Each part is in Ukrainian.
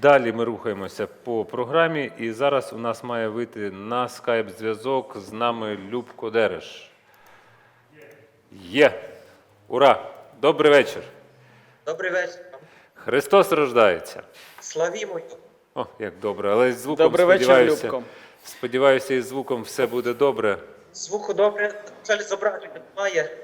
Далі ми рухаємося по програмі, і зараз у нас має вийти на скайп-зв'язок з нами Любко Дереш. Є. Ура! Добрий вечір. Добрий вечір. Христос рождається. Славімо його. О, як добре, але з звуком Добрий вечір, сподіваюся, Любко. сподіваюся, і звуком все буде добре. Звуку добре, на жаль, зображення немає.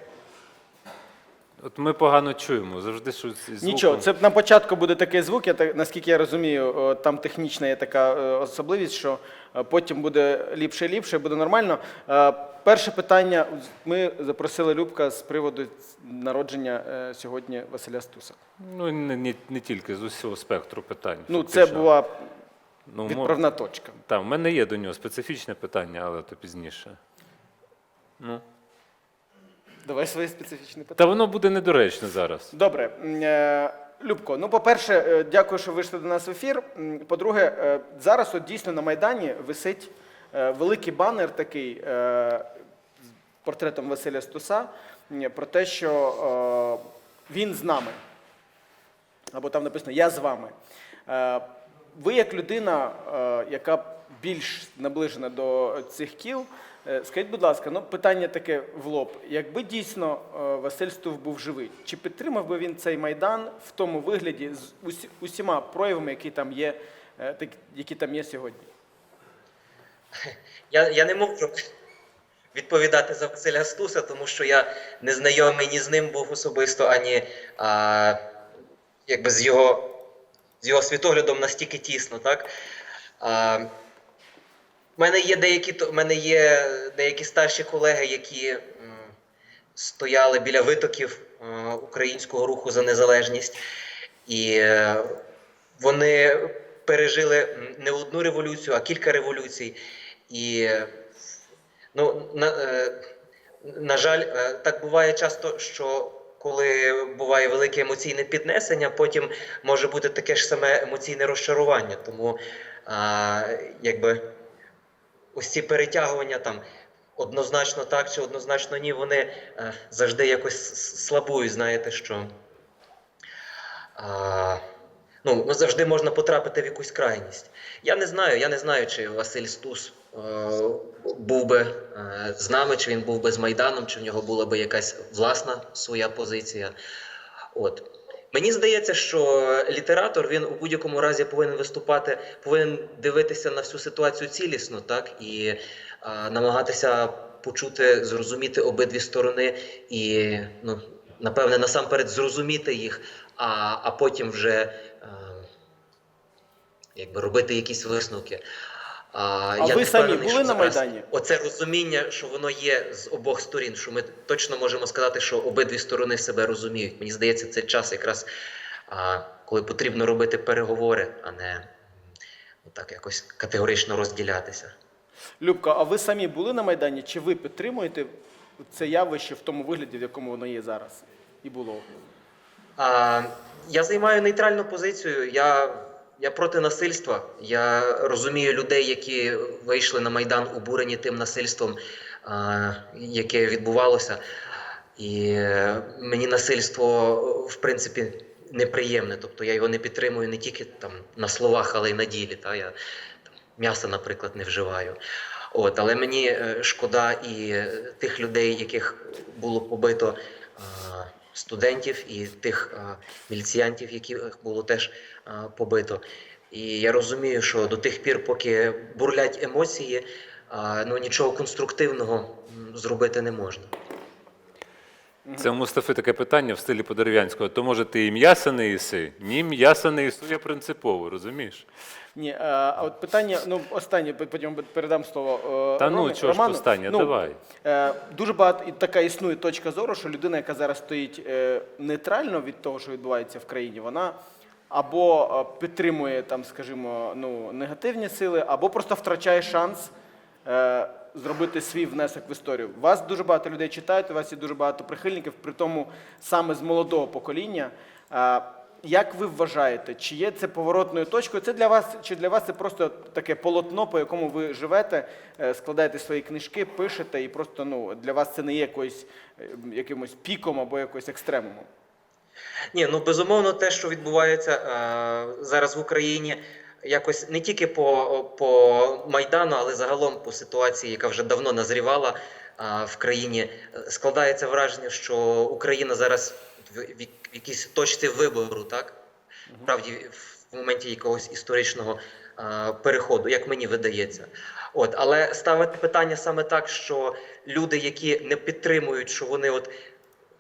От ми погано чуємо. Завжди щось звуком. Нічого, це на початку буде такий звук, я так, наскільки я розумію, о, там технічна є така е, особливість, що е, потім буде ліпше і ліпше, буде нормально. Е, Перше питання. Ми запросили Любка з приводу народження е, сьогодні Василя Стуса. Ну, не, не, не тільки з усього спектру питань. Ну, це фактично. була ну, мо- відправна точка. Та, в мене є до нього специфічне питання, але то пізніше. Ну. Давай своє специфічне питання. Та воно буде недоречне зараз. Добре. Е, Любко, ну по-перше, е, дякую, що вийшли до нас в ефір. По-друге, е, зараз от дійсно на Майдані висить великий банер такий з портретом Василя Стуса про те, що він з нами. Або там написано Я з вами. Ви, як людина, яка більш наближена до цих кіл, скажіть, будь ласка, ну питання таке в лоб. Якби дійсно е, Василь Стув був живий, чи підтримав би він цей майдан в тому вигляді з усі- усіма проявами, які там є, е, які там є сьогодні? Я, я не можу відповідати за Василя Стуса, тому що я не знайомий ні з ним був особисто, ані а, якби з його, з його світоглядом настільки тісно. Так? А, в мене є деякі, в мене є деякі старші колеги, які стояли біля витоків е, українського руху за незалежність. І е, вони пережили не одну революцію, а кілька революцій. І ну, на, е, на жаль, так буває часто, що коли буває велике емоційне піднесення, потім може бути таке ж саме емоційне розчарування. Тому а, якби ось ці перетягування там однозначно так чи однозначно ні, вони е, завжди якось слабують, знаєте, що. Ну, ну, завжди можна потрапити в якусь крайність. Я не знаю, я не знаю, чи Василь Стус е, був би е, з нами, чи він був би з Майданом, чи в нього була би якась власна своя позиція. От. Мені здається, що літератор він у будь-якому разі повинен виступати, повинен дивитися на всю ситуацію цілісно, так і е, намагатися почути, зрозуміти обидві сторони і, ну, напевне, насамперед зрозуміти їх, а, а потім вже е, якби робити якісь висновки. А, А я ви самі були на Майдані? Оце розуміння, що воно є з обох сторін, що ми точно можемо сказати, що обидві сторони себе розуміють. Мені здається, це час якраз а, коли потрібно робити переговори, а не м, отак якось категорично розділятися. Любко, а ви самі були на Майдані? Чи ви підтримуєте це явище в тому вигляді, в якому воно є зараз? І було? А, я займаю нейтральну позицію. Я, я проти насильства. Я розумію людей, які вийшли на Майдан обурені тим насильством, яке відбувалося. І е, мені насильство, в принципі, неприємне. Тобто я його не підтримую не тільки там на словах, але й на ділі. Та? Я там, м'яса, наприклад, не вживаю. От, але мені е, шкода і е, тих людей, яких було побито студентів, і тих е, міліціянтів, яких було теж е, побито. І я розумію, що до тих пір, поки бурлять емоції, е, ну нічого конструктивного зробити не можна. Це у Мустафи таке питання в стилі Подерев'янського. То може ти і м'яса не їси? Ні, м'яса не їсу я принципово, розумієш? Ні, е, а от питання, ну останнє, потім передам слово. е, Та ну, Ромі- чого ж останнє, Ну, давай. Е, Дуже багато і така існує точка зору, що людина, яка зараз стоїть нейтрально від того, що відбувається в країні, вона або підтримує там, скажімо, ну, негативні сили, або просто втрачає шанс зробити свій внесок в історію. Вас дуже багато людей читають, у вас є дуже багато прихильників, при тому саме з молодого покоління. Як ви вважаєте, чи є це поворотною точкою? Це для вас чи для вас це просто таке полотно, по якому ви живете, е, складаєте свої книжки, пишете, і просто ну для вас це не є якоюсь е, якимось піком або якось екстремумом? Ні, ну безумовно, те, що відбувається е, зараз в Україні, якось не тільки по, по Майдану, але загалом по ситуації, яка вже давно назрівала в країні, складається враження, що Україна зараз в, в, в якійсь точці вибору, так? Справді, в моменті якогось історичного переходу, як мені видається. От, але ставити питання саме так, що люди, які не підтримують, що вони от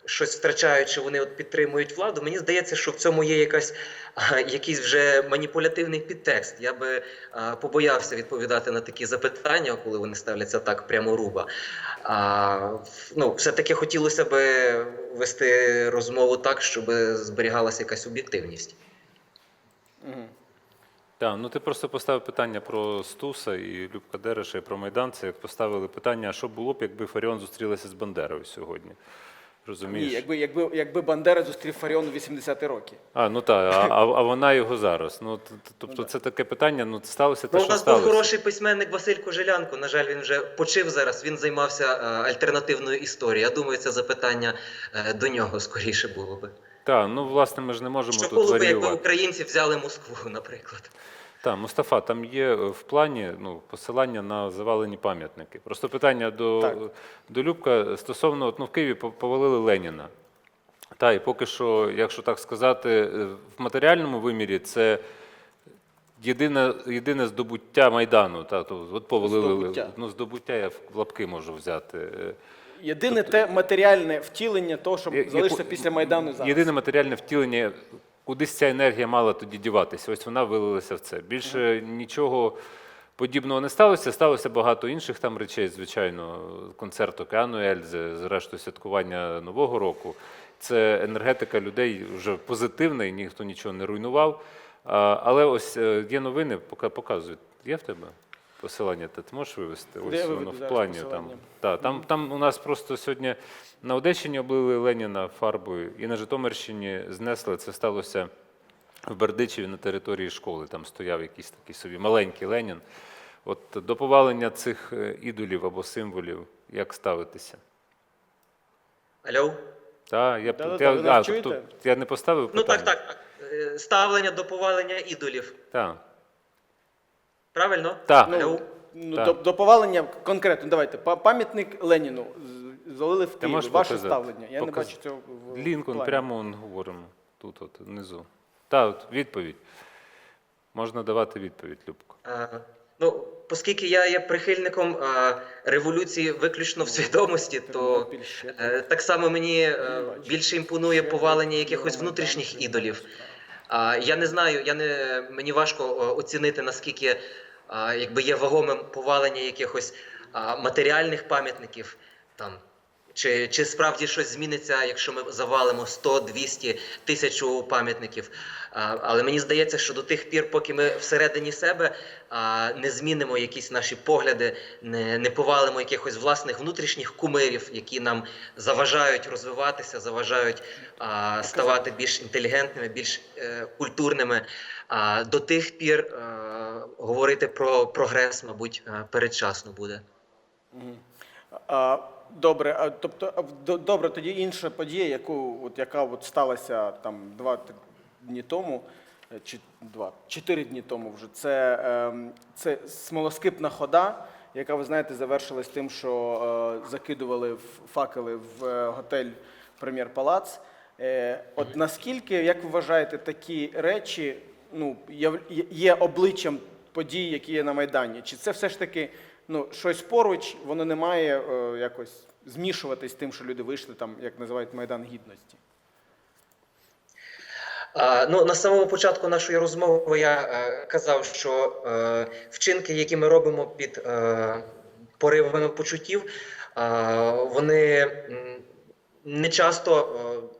щось втрачають, чи вони от підтримують владу, мені здається, що в цьому є якась, якийсь вже маніпулятивний підтекст. Я би а, побоявся відповідати на такі запитання, коли вони ставляться так прямо руба. А, ну, все-таки хотілося б вести розмову так, щоб зберігалася якась об'єктивність. Так, ну ти просто поставив питання про Стуса і Любка Дереша, і про Майдан. Це як поставили питання, а що було б, якби Фаріон зустрілася з Бандерою сьогодні? Ні, якби, якби, якби Бандера зустрів Фаріон у 80-ті роки. А, ну так, а, а, а вона його зараз. Ну, тобто це таке питання, ну сталося те, Ну, у що нас був хороший письменник Василь Кожелянко. На жаль, він вже почив зараз. Він займався е, альтернативною історією. Я думаю, це запитання е, до нього скоріше було би. Так, ну власне, ми ж не можемо Що тут було б, якби українці взяли Москву, наприклад. Так, Мустафа, там є е, в плані ну, посилання на завалені пам'ятники. Просто питання до, Так. до Любка стосовно ну, в Києві повалили Леніна. Та, і поки що, якщо так сказати, е, в матеріальному вимірі це єдине, єдине здобуття Майдану. Та, то, от повалили, Здобуття. Ну, здобуття я в лапки можу взяти. Е, Єдине те матеріальне втілення того, що Я- залишиться після Майдану зараз. Єдине матеріальне втілення, кудись ця енергія мала тоді діватися. Ось вона вилилася в це. Більше нічого подібного не сталося. Сталося багато інших там речей, звичайно, концерт Океану Ельзи, зрештою святкування Нового року. Це енергетика людей вже позитивна, і ніхто нічого не руйнував. Але ось е, є новини, показують. Є в тебе посилання? Ти можеш вивести? Ось я воно в плані. Там, та, там, там у нас просто сьогодні на Одещині облили Леніна фарбою, і на Житомирщині знесли. Це сталося в Бердичеві на території школи. Там стояв якийсь такий собі маленький Ленін. От до повалення цих е, ідолів або символів, як ставитися? Алло? Та, я, я, а, тобто, я не поставив Ну питання? так, так, так. Е, Ставлення до повалення ідолів. Так. Правильно? Так. Алло? Ну, Так. до, до повалення конкретно, давайте. па- Пам'ятник Леніну з- залили в Києві. можеш Ваше показати? ставлення. Я не Показ- бачу цього в Лінкольн, плані. прямо он говоримо. Тут, от, внизу. Так, от, відповідь. Можна давати відповідь, Любко. А, ну, оскільки я є прихильником а, революції виключно в свідомості, то Тернопіль ще е, так само мені е, більше імпонує повалення якихось внутрішніх ідолів. А, я не знаю, я не, мені важко о, оцінити, наскільки якби є вагомим повалення якихось матеріальних пам'ятників. Там, чи, чи справді щось зміниться, якщо ми завалимо 100, 200, тисячу пам'ятників. Але мені здається, що до тих пір, поки ми всередині себе не змінимо якісь наші погляди, не, не повалимо якихось власних внутрішніх кумирів, які нам заважають розвиватися, заважають ставати більш інтелігентними, більш е, культурними. А, до тих пір говорити про прогрес, мабуть, передчасно буде. Добре, а, тобто, добре, тоді інша подія, яку, от, яка от сталася там два дні тому, е, чи два, чотири дні тому вже, це, ем, це смолоскипна хода, яка, ви знаєте, завершилась тим, що е, закидували в факели в е, готель Прем'єр Палац. Е, от наскільки, як ви вважаєте, такі речі ну, є обличчям подій, які є на Майдані? Чи це все ж таки ну, щось поруч, воно не має е, якось змішуватись з тим, що люди вийшли там, як називають Майдан Гідності? А, ну, на самому початку нашої розмови я е, казав, що е, вчинки, які ми робимо під е, поривами почуттів, е, вони не часто е,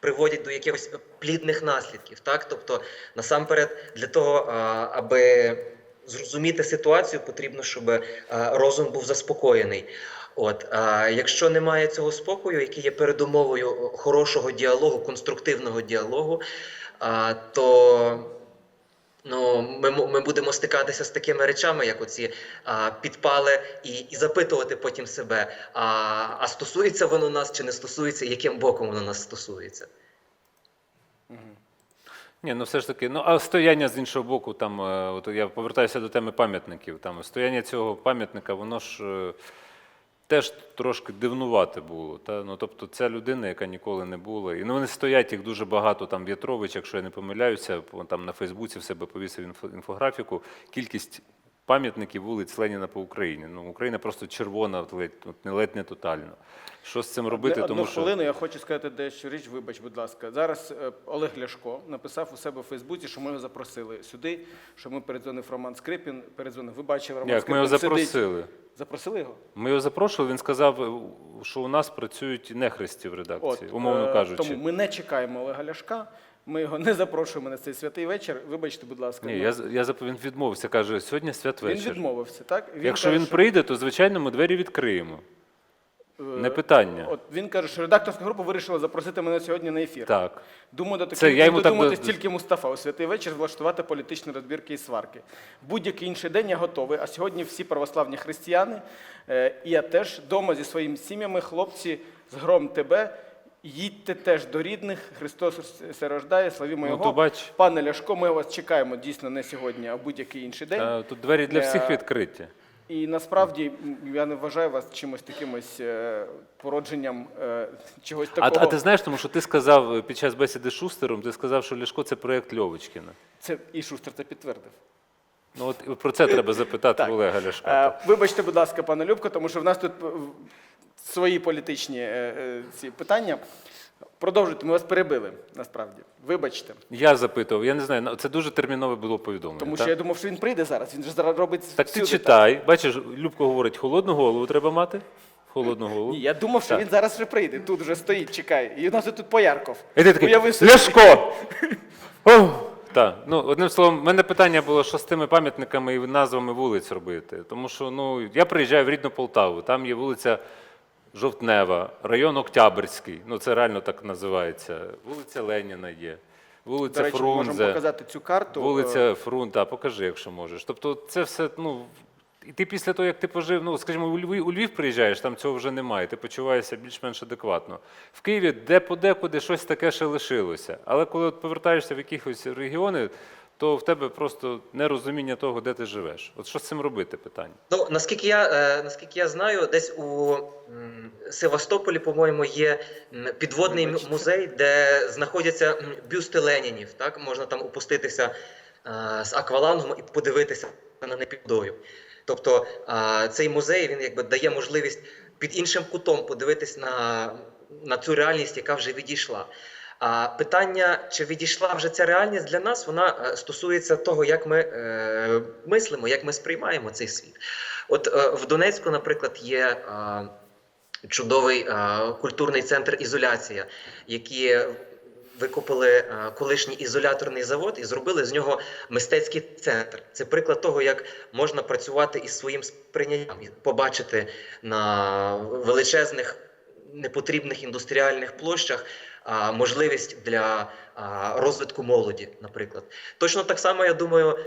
приводять до якихось плідних наслідків. Так? Тобто, насамперед, для того, е, аби зрозуміти ситуацію, потрібно, щоб е, розум був заспокоєний. От, а якщо немає цього спокою, який є передумовою хорошого діалогу, конструктивного діалогу, а, то ну, ми, ми будемо стикатися з такими речами, як оці а, підпали, і, і запитувати потім себе, а, а стосується воно нас чи не стосується, яким боком воно нас стосується. Ні, ну все ж таки, ну а стояння з іншого боку, там, е, от я повертаюся до теми пам'ятників. Там стояння цього пам'ятника, воно ж е, теж трошки дивнувате було. Та? Ну, тобто, ця людина, яка ніколи не була. І ну, вони стоять, їх дуже багато. Там В'ятрович, якщо я не помиляюся, там на Фейсбуці в себе повісив інфо- інфографіку. Кількість пам'ятників вулиць Леніна по Україні. Ну, Україна просто червона, ледь, не ледь не тотально. Що з цим робити? Одну Тому що хвилину я хочу сказати дещо річ. Вибач, будь ласка. Зараз е, Олег Ляшко написав у себе у Фейсбуці, що ми його запросили сюди, що ми передзвонив Роман Скрипін. Передзвонив. Ви бачили Роман як ми його Скрипін сидить. запросили. Запросили його? Ми його запрошували, він сказав, е, що у нас працюють нехресті в редакції, умовно е, кажучи. Тому ми не чекаємо Олега Ляшка. Ми його не запрошуємо на цей святий вечір. Вибачте, будь ласка. Ні, ну, я, я він відмовився, каже, сьогодні він святвечір. відмовився, так? Якщо каже, він прийде, то звичайно ми двері відкриємо. е, Не питання. От він каже, що редакторська група вирішила запросити мене сьогодні на ефір. Так. Думаю, до таких я йому так тільки Мустафа у святий вечір влаштувати політичні розбірки і сварки. Будь-який інший день я готовий. А сьогодні всі православні християни, е, і я теж вдома зі своїми сім'ями, хлопці, з гром тебе. Їдьте теж до рідних, Христос се рождає, славімо Ну, то бач. Пане Ляшко, ми вас чекаємо дійсно не сьогодні, а будь-який інший день. Е, Тут двері для всіх Е, відкриті. І насправді я не вважаю вас чимось таким ось е, породженням е, чогось такого. а ти знаєш, тому що ти сказав під час бесіди з Шустером, ти сказав, що Ляшко це проєкт Льовочкіна. Це і Шустер це підтвердив. Ну от про це треба запитати Олега Ляшка. Е, Вибачте, будь ласка, пане Любко, тому що в нас тут свої політичні е, е, ці питання. Продовжуйте, ми вас перебили, насправді. Вибачте. Я запитував, я не знаю, ну, це дуже термінове було повідомлення. Тому так? що я думав, що він прийде зараз. Він зараз робить Так ти читай. Бачиш, Любко говорить, холодну голову треба мати. Холодну голову. Ні, я думав, що Так. він зараз вже прийде. Тут вже стоїть, чекає. І у нас тут Поярков. І ти такий. Ляшко! Так, ну одним словом, в мене питання було, що з тими пам'ятниками і назвами вулиць робити. Тому що ну, я приїжджаю в рідну Полтаву, там є вулиця Жовтнева, район Октябрьський, ну це реально так називається. Вулиця Леніна є, вулиця До речі, ми можемо показати цю карту. Е, вулиця Фрунта, покажи, якщо можеш. Тобто це все, ну. І ти після того, як ти пожив, ну скажімо, у Львів, у Львів приїжджаєш, там цього вже немає, ти почуваєшся більш-менш адекватно. В Києві де подекуди щось таке ще лишилося. Але коли от повертаєшся в якихось регіони, то в тебе просто нерозуміння того, де ти живеш. От що з цим робити, питання? Ну, наскільки я, е, наскільки я знаю, десь у м, Севастополі, по-моєму, є підводний музей, де знаходяться м, бюсти Ленінів. Так? Можна там опуститися е, з аквалангом і подивитися на них під водою. Тобто е, цей музей він якби дає можливість під іншим кутом подивитись на, на цю реальність, яка вже відійшла. А питання, чи відійшла вже ця реальність для нас, вона е, стосується того, як ми е, мислимо, як ми сприймаємо цей світ. От е, в Донецьку, наприклад, є е, чудовий е, культурний центр ізоляція, які викупили е, колишній ізоляторний завод і зробили з нього мистецький центр. Це приклад того, як можна працювати із своїм сприйняттям, побачити на величезних непотрібних індустріальних площах можливість для розвитку молоді, наприклад. Точно так само, я думаю,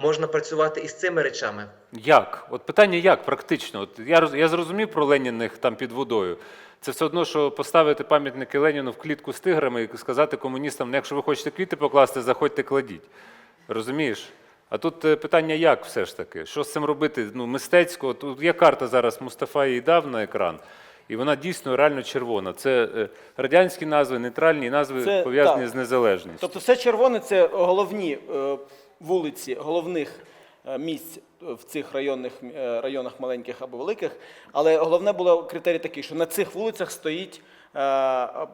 можна працювати із цими речами. Як? От питання як практично? От я, я зрозумів про Леніних там під водою. Це все одно, що поставити пам'ятники Леніну в клітку з тиграми і сказати комуністам, ну, якщо ви хочете квіти покласти, заходьте, кладіть. Розумієш? А тут е, питання як все ж таки? Що з цим робити? Ну, мистецько, тут є карта зараз, Мустафа її дав на екран, і вона дійсно реально червона. Це е, радянські назви, нейтральні назви Це пов'язані так. з незалежністю. Тобто все червоне це головні е, вулиці головних е, місць в цих районних районах маленьких або великих. Але головне було критерій такий, що на цих вулицях стоїть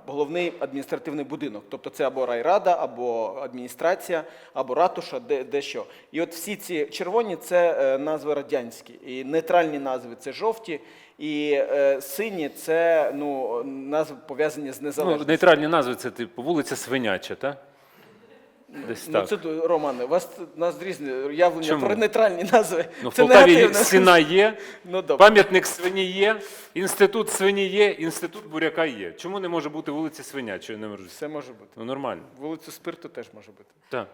головний адміністративний будинок. Тобто це або райрада, або адміністрація, або ратуша, де, де що. І от всі ці червоні це назви радянські, і нейтральні назви це жовті. І е, сині це ну, назви пов'язані з Ну, нейтральні назви це типу вулиця Свиняча, так? Десь Ну, так. це Романе, у вас у нас різні явлення Чому? про нейтральні назви. Ну, в це Полтаві негативно. стіна є, Ну добре. пам'ятник свині є, інститут свині є, інститут буряка є. Чому не може бути вулиці Свинячої? Не можу. Все може бути. Ну нормально. Вулицю спирту теж може бути. Так.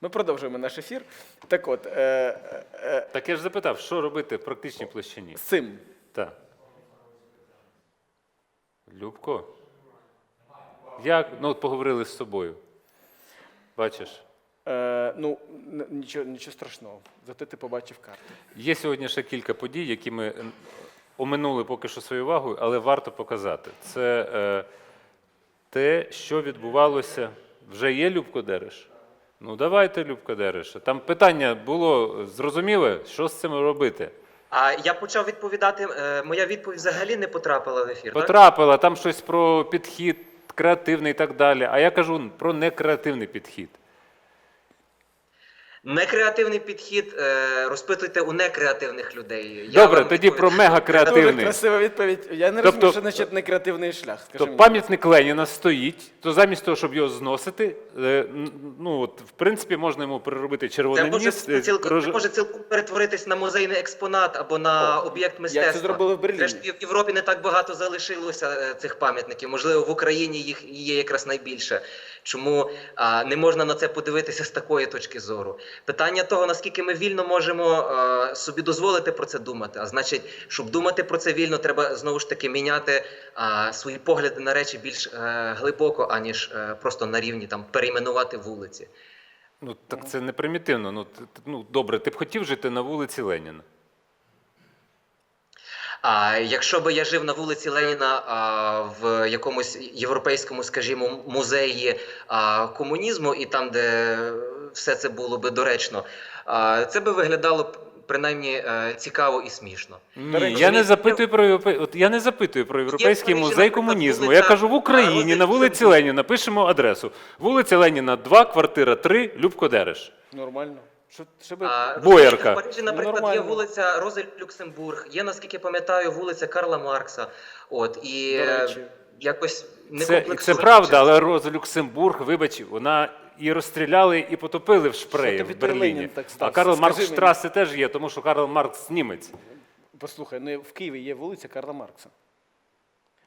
Ми продовжуємо наш ефір. Так от, е, е, е, Так я ж запитав, що робити в практичній площині? з цим. Так. Любко? Як? Ну, от поговорили з собою. Бачиш? Е, ну, н- нічого, нічого страшного. Зате ти побачив карту. Є сьогодні ще кілька подій, які ми е, оминули поки що своєю увагою, але варто показати. Це е, те, що відбувалося. Вже є Любко Дереш? Ну давайте, Любко Дереша. Там питання було зрозуміле, що з цим робити. А я почав відповідати. е, Моя відповідь взагалі не потрапила в ефір. так? Потрапила там щось про підхід креативний і так далі. А я кажу про некреативний підхід. Некреативний підхід е, розпитуйте у некреативних людей. Я Добре, тоді про відповідь- Дуже мегакреативний. красива відповідь. Я не Тобто- розумію, що значить не креативний шлях. То мені. пам'ятник Леніна стоїть, то замість того, щоб його зносити, е, ну от в принципі можна йому приробити Це червоний може, ніс. е, цілком, рож- може цілком перетворитись на музейний експонат або на об'єкт мистецтва. зробили в Берліні. Зрештою, в Європі не так багато залишилося цих пам'ятників. Можливо, в Україні їх є якраз найбільше. Чому а, не можна на це подивитися з такої точки зору? Питання того, наскільки ми вільно можемо е, собі дозволити про це думати. А значить, щоб думати про це вільно, треба знову ж таки міняти а, свої погляди на речі більш е, глибоко, аніж е, просто на рівні там перейменувати вулиці. Ну так це не примітивно. Ну, ну добре, ти б хотів жити на вулиці Леніна. А якщо би я жив на вулиці Леніна а, в якомусь європейському, скажімо, музеї а, комунізму, і там, де все це було би доречно, це би виглядало б, принаймні е, цікаво і смішно. Ні, речі, я не запитую про європей... От я не запитую про європейський музей наприклад, комунізму. вулиця, Я кажу в Україні на вулиці Леніна. Пишемо адресу. Вулиця Леніна, 2, квартира 3, Любко Дереш. Нормально. Що, що би... А, Боярка. В Парижі, наприклад, нормально. є вулиця Рози Люксембург, є, наскільки пам'ятаю, вулиця Карла Маркса. От і якось не Це, це правда, але Роза Люксембург, вибач, вона і розстріляли, і потопили в Шпреї тобі в той Берліні. Ленін так став? а Карл Скажи Маркс мені. Штрасе теж є, тому що Карл Маркс німець. Послухай, ну в Києві є вулиця Карла Маркса.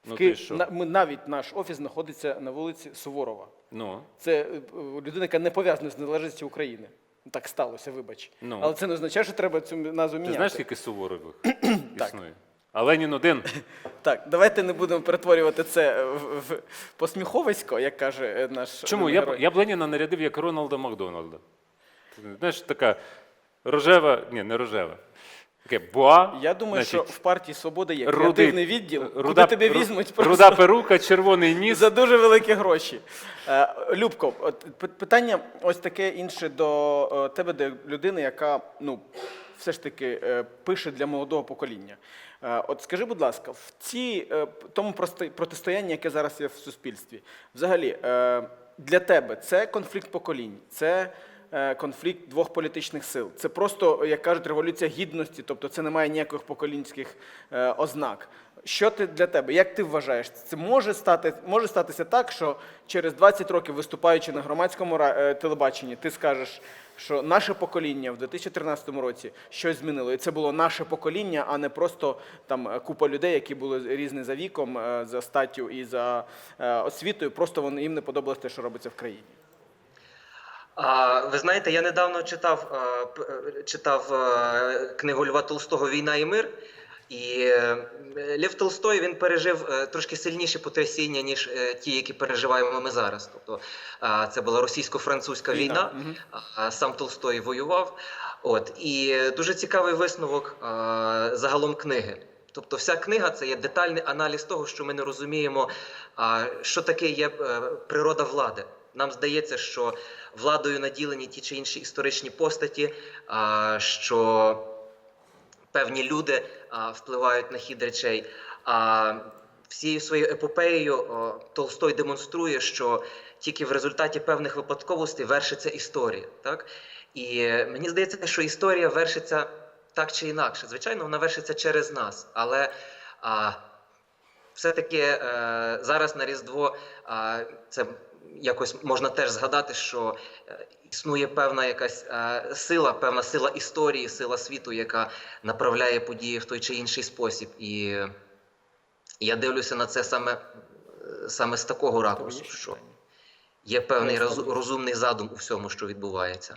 В Ну Ки- що? на- ми, навіть наш офіс знаходиться на вулиці Суворова. Ну. Це е, людина, яка не пов'язана з незалежністю України. Так сталося, вибач. Ну. Але це не означає, що треба цю назву Ти міняти. знаєш, скільки Суворових існує? А Ленін один. Так, давайте не будемо перетворювати це в, в посміховисько, як каже е, наш Чому? Я, б- герой. я б Леніна нарядив як Роналда Макдональда. Знаєш, така рожева, ні, не рожева. Таке буа. Я думаю, що в партії Свобода є рудий- креативний відділ, куди тебе ру- візьмуть просто Руда перука, червоний ніс. за дуже великі гроші. Е, Любко, от питання ось таке інше до е, тебе, до людини, яка ну, все ж таки е, пише для молодого покоління. Е, От скажи, будь ласка, в ці, е, тому протистоянні, яке зараз є в суспільстві, взагалі для тебе це конфлікт поколінь, це конфлікт двох політичних сил. Це просто, як кажуть, революція гідності, тобто це не має ніяких поколінських ознак. Що ти для тебе? Як ти вважаєш? Це може стати може статися так, що через 20 років, виступаючи на громадському е, телебаченні, ти скажеш, що наше покоління в 2013 році щось змінило, і це було наше покоління, а не просто там е, купа людей, які були різні за віком, е, за статтю і за освітою. Просто вони їм не подобалось те, що робиться в країні. А, ви знаєте, я недавно читав, читав книгу Льва Толстого Війна і мир. І е, Лев Толстой він пережив е, трошки сильніші потрясіння, ніж е, ті, які переживаємо ми зараз. Тобто це була російсько-французька війна, сам Толстой воював. От і дуже цікавий висновок загалом книги. Тобто, вся книга це є детальний аналіз того, що ми не розуміємо, що таке є природа влади. Нам здається, що владою наділені ті чи інші історичні постаті, що певні люди а, впливають на хід речей. А всією своєю епопеєю о, Толстой демонструє, що тільки в результаті певних випадковостей вершиться історія. Так? І е, мені здається, що історія вершиться так чи інакше. Звичайно, вона вершиться через нас, але а, все-таки е, зараз на Різдво це якось можна теж згадати, що е, існує певна якась е, сила, певна сила історії, сила світу, яка направляє події в той чи інший спосіб. І я дивлюся на це саме, е, саме з такого ракурсу, що є певний роз- розумний задум у всьому, що відбувається.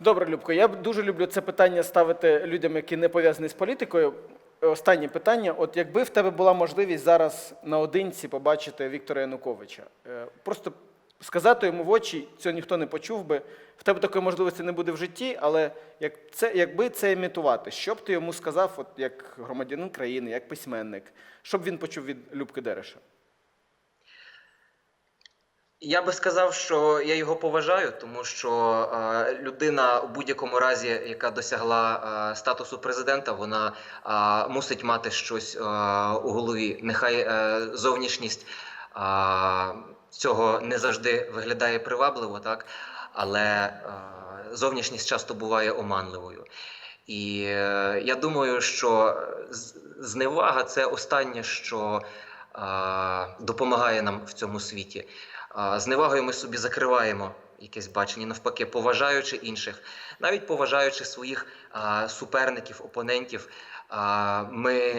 Добре, Любко, я дуже люблю це питання ставити людям, які не пов'язані з політикою. Останнє питання: от якби в тебе була можливість зараз наодинці побачити Віктора Януковича, е, просто сказати йому в очі, цього ніхто не почув би. В тебе такої можливості не буде в житті, але як це, якби це імітувати, що б ти йому сказав, от як громадянин країни, як письменник, що б він почув від Любки Дереша? Я би сказав, що я його поважаю, тому що е, людина у будь-якому разі, яка досягла е, статусу президента, вона е, мусить мати щось е, у голові. Нехай е, зовнішність е, цього не завжди виглядає привабливо, так але е, зовнішність часто буває оманливою. І е, я думаю, що зневага це останнє, що е, допомагає нам в цьому світі. Зневагою ми собі закриваємо якесь бачення, навпаки, поважаючи інших, навіть поважаючи своїх суперників, опонентів, ми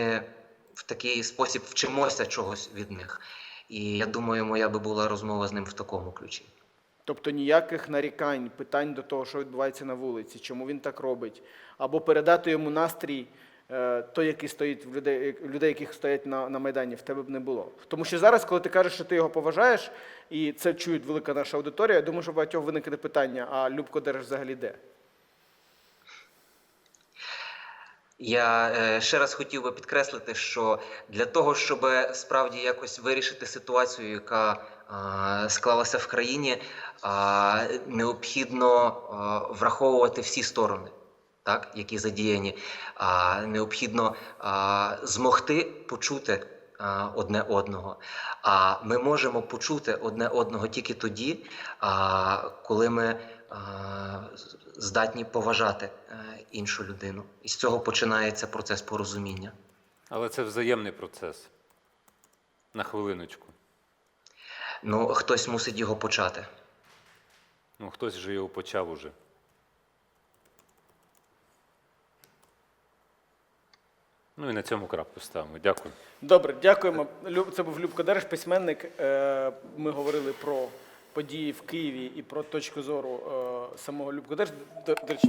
в такий спосіб вчимося чогось від них. І я думаю, моя би була розмова з ним в такому ключі. Тобто ніяких нарікань, питань до того, що відбувається на вулиці, чому він так робить, або передати йому настрій, той, який стоїть в людей, людей, яких стоять на, на Майдані, в тебе б не було. Тому що зараз, коли ти кажеш, що ти його поважаєш, і це чують велика наша аудиторія, я думаю, що багатьох виникне питання, а Любко Дереш взагалі де? Я е, ще раз хотів би підкреслити, що для того, щоб справді якось вирішити ситуацію, яка е, склалася в країні, е, необхідно е, враховувати всі сторони, так, які задіяні. Е, необхідно е, змогти почути е, одне одного. А ми можемо почути одне одного тільки тоді, а, коли ми а, здатні поважати е, іншу людину. І з цього починається процес порозуміння. Але це взаємний процес. На хвилиночку. Ну, хтось мусить його почати. Ну, хтось же його почав уже. Ну і на цьому крапку ставимо. Дякую. Добре, дякуємо. Це був Любко Дереш, письменник. Е, Ми говорили про події в Києві і про точку зору е, самого Любко Дереш. До, речі,